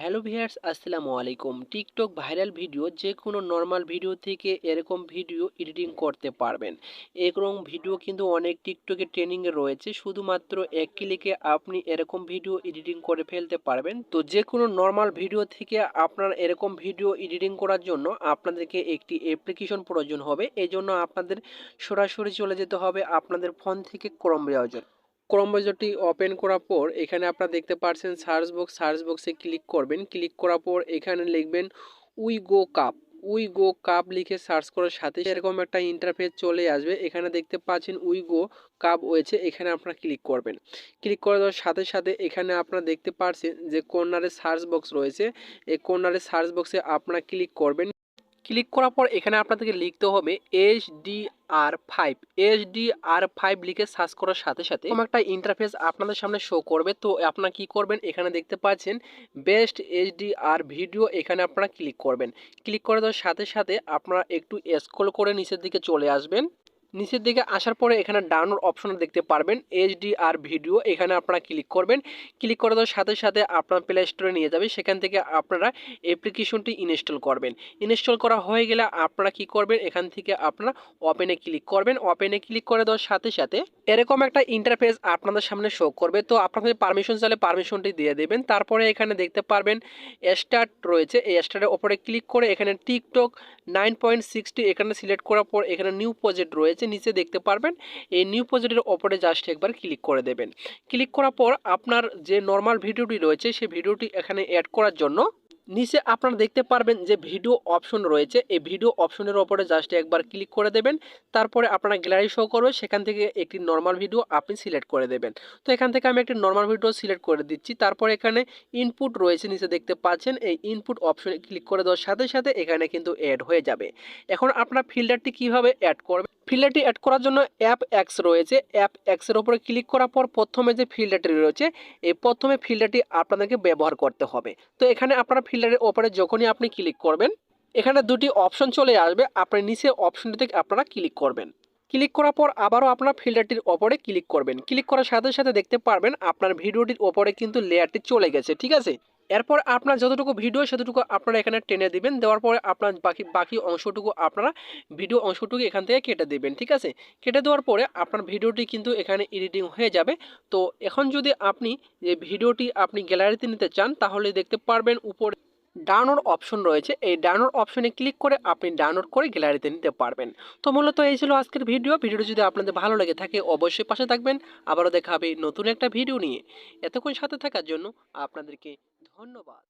Hello viewers আসসালামু আলাইকুম। TikTok viral video যে কোনো নর্মাল ভিডিও থেকে এরকম ভিডিও এডিটিং করতে পারবেন। এরকম ভিডিও কিন্তু অনেক টিকটকে ট্রেনিংয়ে রয়েছে। শুধুমাত্র এক ক্লিকে আপনি এরকম ভিডিও এডিটিং করে ফেলতে পারবেন। তো যে কোনো নর্মাল ভিডিও থেকে আপনার এরকম ভিডিও এডিটিং করার জন্য আপনাদেরকে একটি অ্যাপ্লিকেশন প্রয়োজন হবে। এই জন্য আপনাদের সরাসরি চলে যেতে হবে আপনাদের ফোন থেকে ক্রম ব্রাউজার। ক্রম ব্রাউজারটি ওপেন করার পর এখানে আপনারা দেখতে পাচ্ছেন সার্চ বক্স, সার্চ বক্সে ক্লিক করবেন। ক্লিক করার পর এখানে লিখবেন we go cup. We go cup লিখে সার্চ করার সাথে এরকম একটা ইন্টারফেস চলে আসবে। এখানে দেখতে পাচ্ছেন উই গো কাপ হয়েছে, এখানে আপনারা ক্লিক করবেন। ক্লিক করে দেওয়ার সাথে সাথে এখানে আপনারা দেখতে পাচ্ছেন যে কর্নারে সার্চ বক্স রয়েছে। এই কর্নারে সার্চ বক্সে আপনারা ক্লিক করবেন। ক্লিক করার পর এখানে আপনাদেরকে লিখতে হবে H D R five H D R five লিখে সার্চ করার সাথে সাথে এরকম একটা ইন্টারফেস আপনাদের সামনে শো করবে। তো আপনারা কি করবেন? এখানে দেখতে পাচ্ছেন best H D R video এখানে আপনারা ক্লিক করবেন। ক্লিক করে দেওয়ার সাথে সাথে আপনারা একটু স্ক্রল করে নিচের দিকে চলে আসবেন। নিচের দিকে আসার পরে এখানে ডাউনলোড অপশন দেখতে পারবেন এইচডিআর ভিডিও এখানে আপনারা ক্লিক করবেন। ক্লিক করে দেওয়ার সাথে সাথে আপনার প্লে স্টোরে নিয়ে যাবে, সেখান থেকে আপনারা অ্যাপ্লিকেশনটি ইনস্টল করবেন। ইনস্টল করা হয়ে গেলে আপনারা কি করবেন? এখান থেকে আপনারা ওপেনে ক্লিক করবেন। ওপেনে ক্লিক করে দেওয়ার সাথে সাথে এরকম একটা ইন্টারফেস আপনাদের সামনে শো করবে। তো আপনাদের পারমিশন চাইলে পারমিশনটি দিয়ে দেবেন। তারপরে এখানে দেখতে পারবেন স্টার্ট রয়েছে। এই স্টার্টের ওপরে ক্লিক করে এখানে টিকটক নাইন পয়েন্ট সিক্সটি এখানে সিলেক্ট করার পর এখানে নিউ প্রজেক্ট রয়েছে। নিচে দেখতে পারবেন। এই নিউ প্রজেক্টের ওপরে জাস্ট একবার ক্লিক করে দেবেন। ক্লিক করার পর আপনার যে নর্মাল ভিডিওটি রয়েছে, সেই ভিডিওটি এখানে অ্যাড করার জন্য নিচে আপনারা দেখতে পারবেন যে ভিডিও অপশন রয়েছে। এই ভিডিও অপশনের ওপরে জাস্ট একবার ক্লিক করে দেবেন। তারপরে আপনার গ্যালারি শো করবে। সেখান থেকে একটি নর্মাল ভিডিও আপনি সিলেক্ট করে দেবেন। তো এখান থেকে আমি একটি নর্মাল ভিডিও সিলেক্ট করে দিচ্ছি। তারপরে এখানে ইনপুট রয়েছে, নিচে দেখতে পাচ্ছেন। এই ইনপুট অপশনে ক্লিক করে দেওয়ার সাথে সাথে এখানে কিন্তু অ্যাড হয়ে যাবে। এখন আপনার ফিল্টারটি কীভাবে অ্যাড করবে ফিল্টারটি অ্যাড করার জন্য অ্যাপ এক্স রয়েছে। অ্যাপ এক্সের ওপরে ক্লিক করার পর প্রথমে যে ফিল্টারটি রয়েছে, এই প্রথমে ফিল্টারটি আপনাদেরকে ব্যবহার করতে হবে। তো এখানে আপনারা ফিল্টারের ওপরে যখনই আপনি ক্লিক করবেন, এখানে দুটি অপশন চলে আসবে। আপনি নিচে অপশনটিতে আপনারা ক্লিক করবেন। ক্লিক করার পর আবারও আপনার ফিল্টারটির ওপরে ক্লিক করবেন। ক্লিক করার সাথে সাথে দেখতে পারবেন, আপনার ভিডিওটির ওপরে কিন্তু লেয়ারটি চলে গেছে, ঠিক আছে? এরপর আপনার যতটুকু ভিডিও সেতটুকু আপনারা এখানে টেনে দিবেন। দেওয়ার পরে আপনার বাকি বাকি অংশটুকু আপনারা ভিডিও অংশটুকু এখান থেকে কেটে দেবেন, ঠিক আছে? কেটে দেওয়ার পরে আপনার ভিডিওটি কিন্তু এখানে এডিটিং হয়ে যাবে। তো এখন যদি আপনি যে ভিডিওটি আপনি গ্যালারিতে নিতে চান, তাহলে দেখতে পারবেন উপরে ডাউনলোড অপশন রয়েছে। এই ডাউনলোড অপশনে ক্লিক করে আপনি ডাউনলোড করে গ্যালারিতে নিতে পারবেন। তো মূলত এই ছিল আজকের ভিডিও ভিডিওটি যদি আপনাদের ভালো লেগে থাকে, অবশ্যই পাশে থাকবেন। আবারও দেখা হবে নতুন একটা ভিডিও নিয়ে। এতক্ষণ সাথে থাকার জন্য আপনাদেরকে ধন্যবাদ।